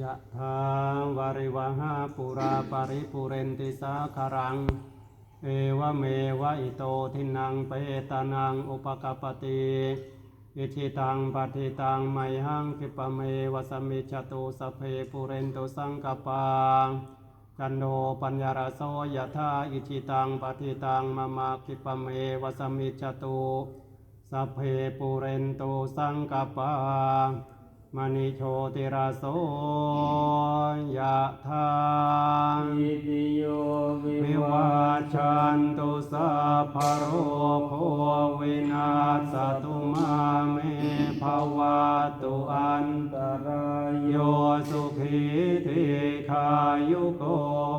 ยะถาวาริวหาปุราปริปุเรนติสาคารัง เอวเมวะอิโตทินังเปตานังอุปกปปติอิชิตังปฏิตังไมหังคิปเมวสมิจตุสเพปุเรนตุสังกปังจันโดปัญญารโสยะธาอิชิตังปฏิตังมะมาคิปเมวสมิจตุสเพปุเรนตุสังกปัง มณิโชติราโสยะธาอิติโยวิวิวัวาชชันตุสัพพะโรโควินาศตุมาเมภวะตุอันตรายโยโยสุขีติ ขายุโก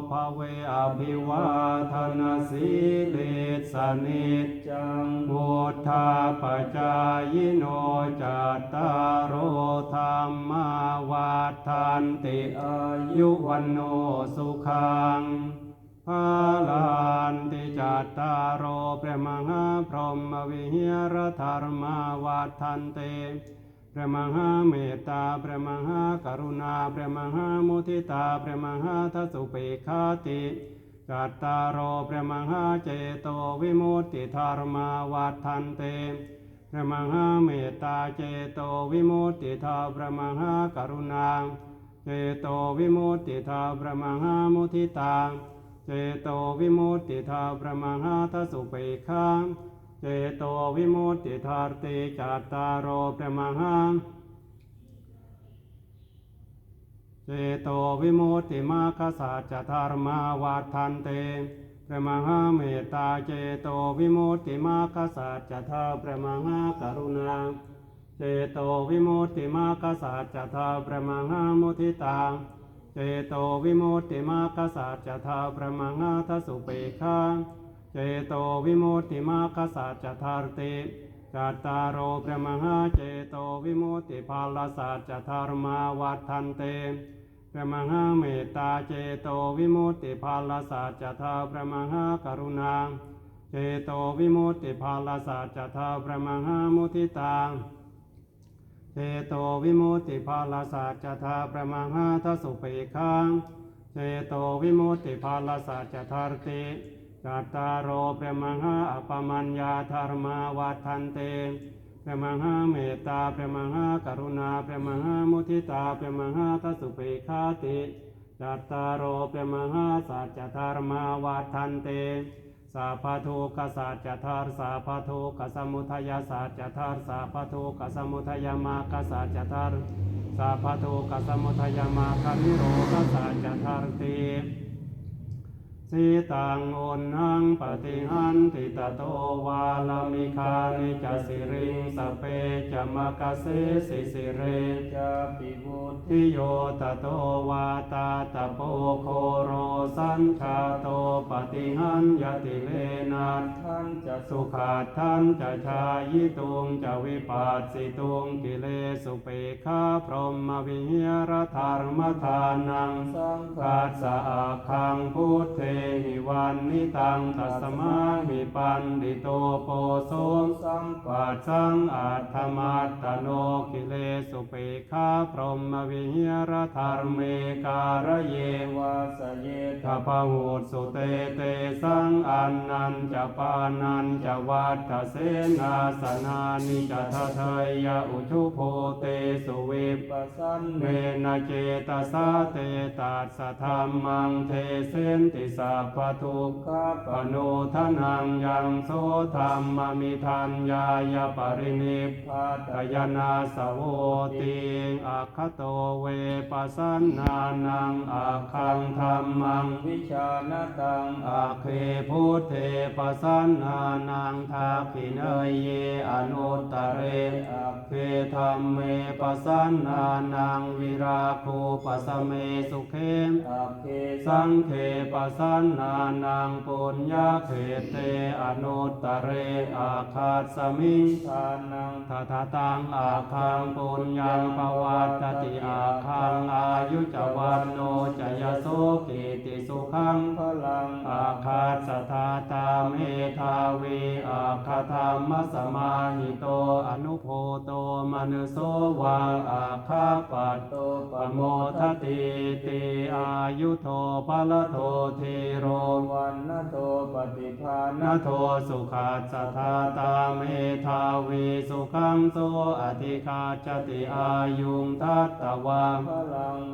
ภเวอภิวาทนาสีลิสนิจังพุทธาปจายโนจัตตารโอธรรมาวาทันติอายุวันโนสุขังพาลานติจัตตารโอเปรมหาพรหมวิหารธรรมาวาทันเต เปรมหาเมตตาเปรมหากรุณาเปรมหามุทิตาเปรมหาทัสสุเปคาติจัตตารโอเปรมหาเจโตวิมุตติธรรมาวัฏทันเตเปรมหาเมตตาเจโตวิมุตติธาเปรมหากรุณา เจโตวิมุตติธาเปรมหามุทิตา เจโตวิมุตติธาเปรมหาทัสสุเปคา เจโตวิมุตติธาติจัตตารโอเปรมหาเจโตวิมุตติมาคสัจจธรรมาวัฏทันเตพระมหาเมตตาเจโตวิมุตติมาคสัจธาพระมหากรุณาเจโตวิมุตติมาคสัจธาพระมหามุทิตาเจโตวิมุตติมาคสัจธาพระมหาทัสสุเปคา เจโตวิมุตติมาคสัจธาติจัตตารโอพระมหาเจโตวิมุตติภาลสัจธรรมาวัฏทันเตพระมหาเมตตาเจโตวิมุตติภาลสัจจทาพระมหากรุณาเจโตวิมุตติภาลสัจจทาพระมหามุทิตาเจโตวิมุตติภาลสัจจทาพระมหาทัสสุเปคังเจโตวิมุตติภาลสัจจทารติ จัตตารโอพระมหาอปมัญญาธรรมาวัฏทันเตพระมหาเมตตาพระมหากรุณาพระมหามุทิตาพระมหาทัสุเปคาติจัตตารโอพระมหาสัจธรรมาวัฏทันเตสาพทุกสัจธารสาพทุกสมุทัยสัจธารสาพทุกสมุทัยมาคสัจธารสาพทุกสมุทัยมาคนิโรธสัจจธารติ สีตังโอนังปฏิหันติตโตวาลามิคานิจสิริงสเปจมกเสสิสิเรจะปิบุติโยตโตวาตาตโปโคโรสัญชาโตปฏิหันยติเลนัสท่านจะสุขาทันจะชายิตุงจะวิปัสสิตุงกิเลสุเปคาพรหมวิหารธรรมทานังสังฆากัสสะอาคังพุทเทหิวันนิตังตัสมาหิปันดิโตโปโสมสัมปะปัจจังอาธรรมัตตโนกิเลสุเปคาพรหมวิหารธรรมเมการเยวาสเยทพหูสุเตเตสังอันนันจะปานันจะวัฏเสนาสนานิจะทะเทยะอุชุโพเตสุเวปัสันเมนะเจตสาเตตัสะธรรมังเทเสนติสัพทุกขข้าปโนทนังยังโสธรรมมิทัญญายปรินิพพตยานาสโวติงอัคโตเวปัสสนานังอาคังธรรมังวิชาณตังอาเคพุทเทปัสสนานังทาคิเนยเยอนุตเรอาเคธรรมเมปัสสนานังวิราคูปัสเมสุเขมอาเคสังเคปัสสนานังปุญญาเขเตอนุตเรอาคาสมิงทานังทัตตังอาคังปุญญังปวัตตติอาคังอายุจวันโน ธรรมสมาหิโตอนุโพโตมนุโสวาอาคาปัตโตปโมทติติอายุโทภลโทเทโรวันนโตปฏิภาณนโทสุขัสสธาตาเม ธาวีสุขังโสอธิคาจติอายุงทัตตวัง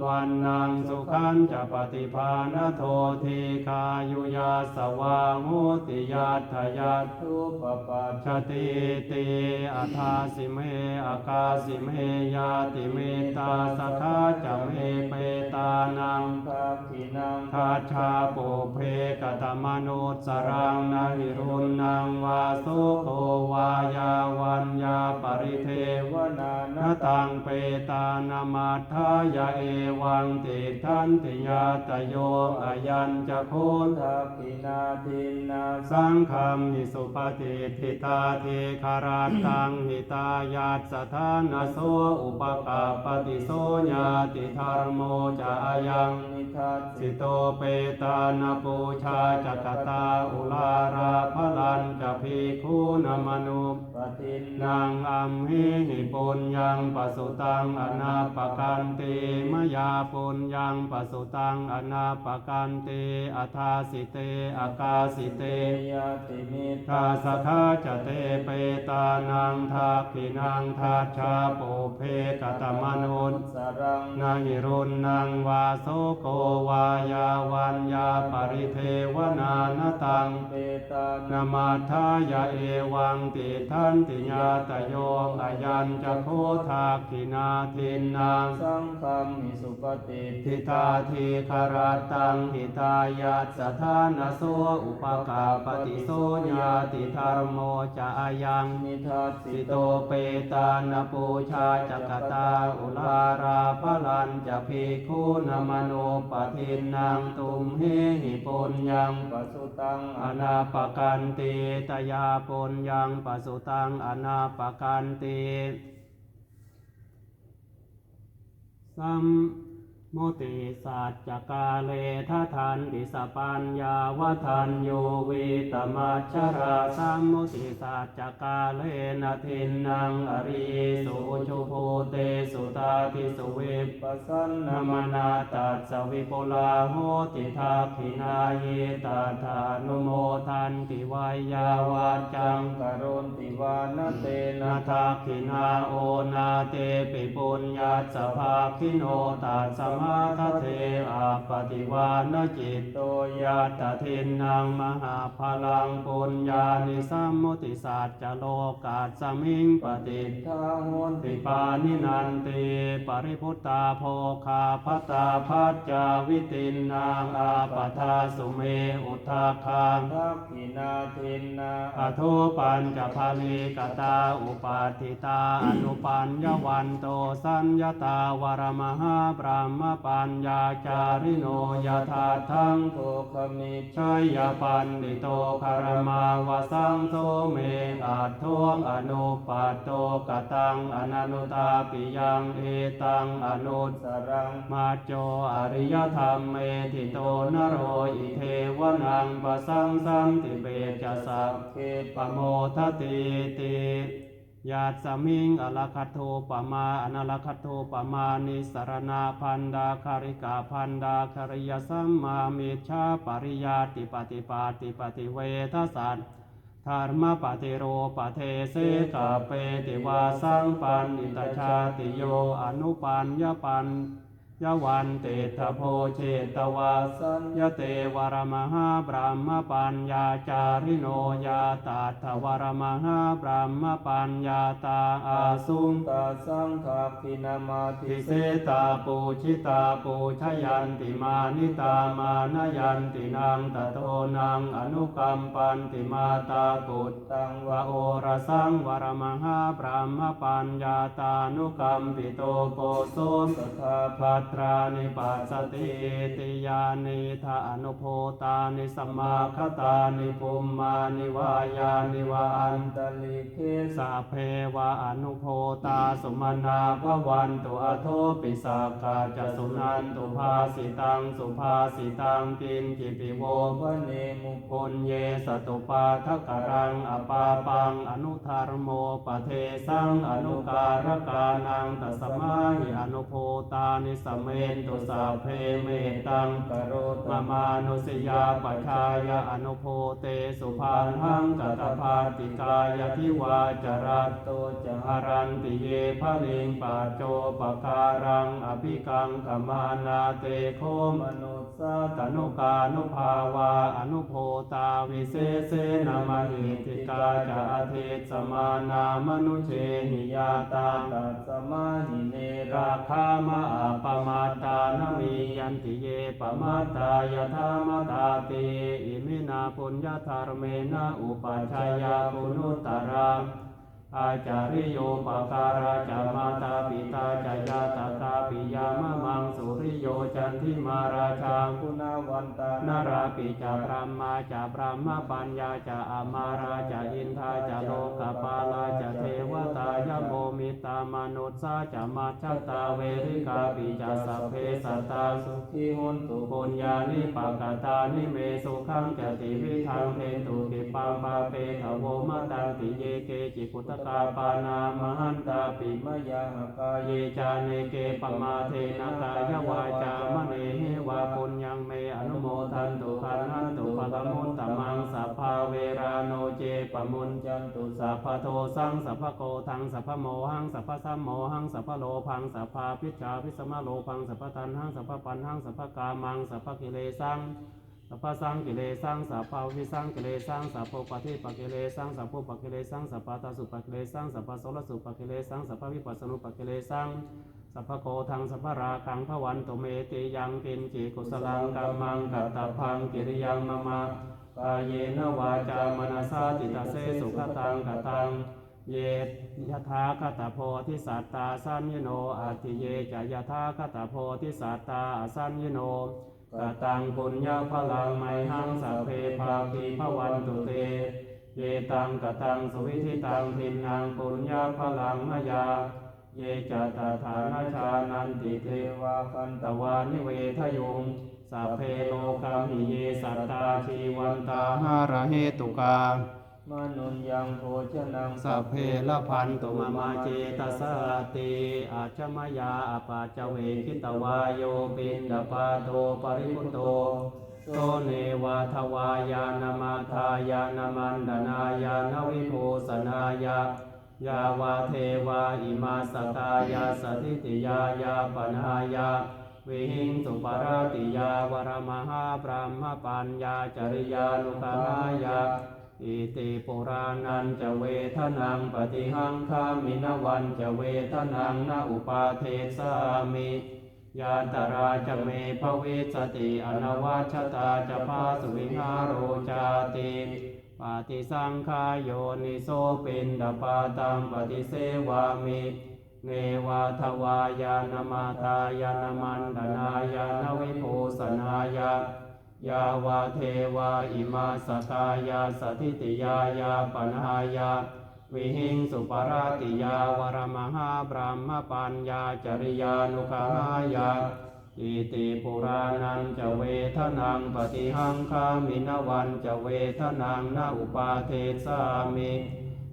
วันนางสุขันจะปฏิภาณโททีคายุยาสวามุติยาทยัตทุปปัจชติติอัฏฐาสิเมอากาสิเมยาติเมตาสคาจะเมเปตานังภาคินังทาชาปุเพกตมนุสรังนาหิรุณังวาสุโควายาวันยาปริเทวนานาตังเปตานามาทายาเอวังติทันติยาตโยอายัญจะโคภาคินาทินาสังฆมหิสุปฏิทิตาเทคาราตังหิตายาสถานโสอุปกาปฏิโสญาติธรรมโมจายังนิทัสสิโตเปตานาปูชาจักตาอุลาราพลันจะพีคูนมนุป ทินนางอัมหิหิปุญญังปสุตังอนาปกันติมยาปุญญังปสุตังอนาปกันติอัฏฐาสิเตอากาสิเตยาติมิทาสคาจะเตเปตานังทักขินังทัชชาปุเพกตมนุนสรังนาหิรุณนังวาโสโกวายาวันยาปริเทวนานตังเปตานามาทายาเอวังติทันติญาตโยอายัญจะโคทาคินาทินนางสังฆมมิสุปฏิทิตาทีคาราตังหิตายาสถานาโสอุปกาปฏิโสญาติธรรมโมจะอายังนิทัสสิสิโตโตเปตานปูชาจักตาอุลาราพลันจะพีคูนมโนปทินนางตุมเฮหิปุญญังปสุตังอนาปกันติตยาปุญญังปสุตังังอนาปการติสัม มุติสัจจกาเลทัทันติสปัญญาวทันโยวิตมัชราสัมมุติสัจจกาเลนะทินนังอริสุชุโพเตสุตาทิสุเวปปัสสันนมนาตัสวิปุลาโหติทักขินาเยตาธานุโมทันติวายาวาจังกโรนติวานเตนานะทักขินาโอนาเตปิปุญญาสภาคิโนตัสสมมาทเทอาปฏิวานจิตโตยาตเทนนางมหาพลังปุญญานิสัมมุติศาสัจจโลกาสมิงปฏิทาโหนติปานินันติปริพุตตาโภคาพตาพัจจาวิตินนางอาปทาสุเมอุทาคางทักขินาทินนาอโทปัญจภาลีกตาอุปาทิตาอนุปัญญวันโตสัญญตาวรมหาบรามปัญญาจาริโนยถาทังโภคมิชัยปันติโตคารมาวสังโสเมอาทวงอนุปัตโตกตังอนันุตาปิยังเอตังอนุสรังมาโจอริยธรรมเมติโตนโรอิเทวนังปะสังสันติเบจสัพเกปโมทติติ ยาตสมิงอลคัตโทปมาอนาลคัตโทปมานิสรณาพันดาคาริกาพันดาคาริยสัมมามิชฌาปริยาติปฏิปาติปฏิเวทสัตธรรมปฏิโรปเทเสกาเปติวาสังปันอิตชาติโยอนุปันญปัน ยวันเตถะโพเชตวาสัญยเตวรมหาบรามปัญญาจาริโนยาตาทวรมหาบรามปัญญาตาอาสุงตาสังทักขินามาทิเสตาปูชิตาปูชยันติมานิตามานยันตินางตโตนางอนุกัมปันติมาตากุตตังวโอรสังวรมหาบรามปัญญาตานุกัมปิโตโกโซสทาพัตตรานิปัสสติติยานิทาอนุโพตานิสัมมาคตานิปุมานิวายานิวาอันตลิเคสัพเพวะอนุโพตาสุมาณาภวันตุอโทปิสากาจะสุนันตุภาสิตังสุภาสิตังกินจิปิโวพระเนมุคปุญเยสตุปาทกรังอปาปังอนุทารโมปเทสังอนุการกานังตัสมาหิอนุโพตานิสัมเมนตุสาเพเมตังกโรตมามานุสยาปชายาอนุโพเตสุภาหังกัตภาติกายทิวาจรัตโตจะหารันติเยภลิงปัจโจปการังอภิกังขมานาเตโคมมนุสสาตนุกานุภาวาอนุโพตาวิเศษเสนามหิติกาจาเทสมานามนุเชหิยาตาตัสสมาหิเนราราคามาปมมาตานมียันติเยปมาตายธามตาติอิมินาปุญญาธารเมนะอุปัชฌายาปุนุตรังอาจาริโยปการาจามาตาปิตาจายาตาตาปิยามะมังสุริ จันทิมาราชาคุณาวันตานาราปิจาพรหมาจาพรหมาปัญญาจาอามาราจาอินทาจาโลกปาลาจาเทวตายโมมิตามนุษสาจามาชตาเวริกาปิจาสัพเพสัตตาสุขีหนตุปุญญานิปกตานิเมสุขังจติวิทังเทตุกิปังปาเปทโวมตังติเยเกจิกุตกาปานามหันตาปิมยาหกาเยจาเนเกปมาเทนะกายวาจามะเนเหวาปุญญังเมอนุโมทันตุคันหันตุปะละมุตตมังสัพพาเวราโนเจปะมุนจันตุสัพพะโทสังสัพพะโกทังสัพพะโมหังสัพพะสัมโมหังสัพพะโลพังสัพพะพิจาพิสมะโลพังสัพพะตันหังสัพพะปันหังสัพพะกามังสัพพะกิเลสังสัพพะสังกิเลสังสัพพะวิสังกิเลสังสัพพะปฏิปกิเลสังสัพพะปกิเลสังสัพพะตาสุปกิเลสังสัพพะโสรสุปกิเลสังสัพพะวิปัสสนุปักกิเลสัง สัพพโกทังสัพพราคังพะวันตุเมติยังกินจิกุสลังกัมมังกัตตพังกิริยังมะมะกายเยนวาจามนาสาติตาเสสุขตังกตัง เยยถาคตาโพธิสัตตาสัญญโนอาทิเยจยถาคตาโพธิสัตตาสัญญโนกตังปุญญาพลังไมหังสัพเพภาคีพวันตุเต เยตังกตังสวิธิตังทินนางปุญญาพลังมยา เยจะตถานาชานันติเทวาคันตวานิเวทยุงสัพเพโลกัมหิเยสัตตาชีวันตาหาระเหตุกามนุนยังโภชนังสัพเพละพันตุมามาเจตสาติอาชมายาอปาจเวคิตวายโยปินดาปาโทปริพุโตโตเนวาทวายานามาทายานมันดนายานวิภูสนายา ยาวาเทวาอิมาสกายาสถิติยายาปนายาวิหิงสุปาราติยาวรมหาพรหมปัญญาจริยานุกายาอิติปุรานันจะเวทนังปฏิหังคามินวันจะเวทนังนาอุปาเทสามิยาตราจะเมภวิสติอนวัชตาจะพาสุวิหารโรจาติ ปฏิสังขายโยนิโสปินดาปาตังปฏิเสวามิเนวาทวายานมาตายานมันดนายานวิภูสนายายาวาเทวาอิมาสกายาสถิติยายาปนายาวิหิงสุปาราติยาวรมหาบรหมปัญญาจริยานุกายา อิติปุรานันจะเวทนังปฏิหังคามินวันจะเวทนังนาอุปาเทสามิ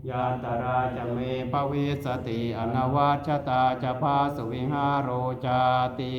ยาตราจะเมปวิสติอนวัชตาจะพาสุวิหาโรจาติ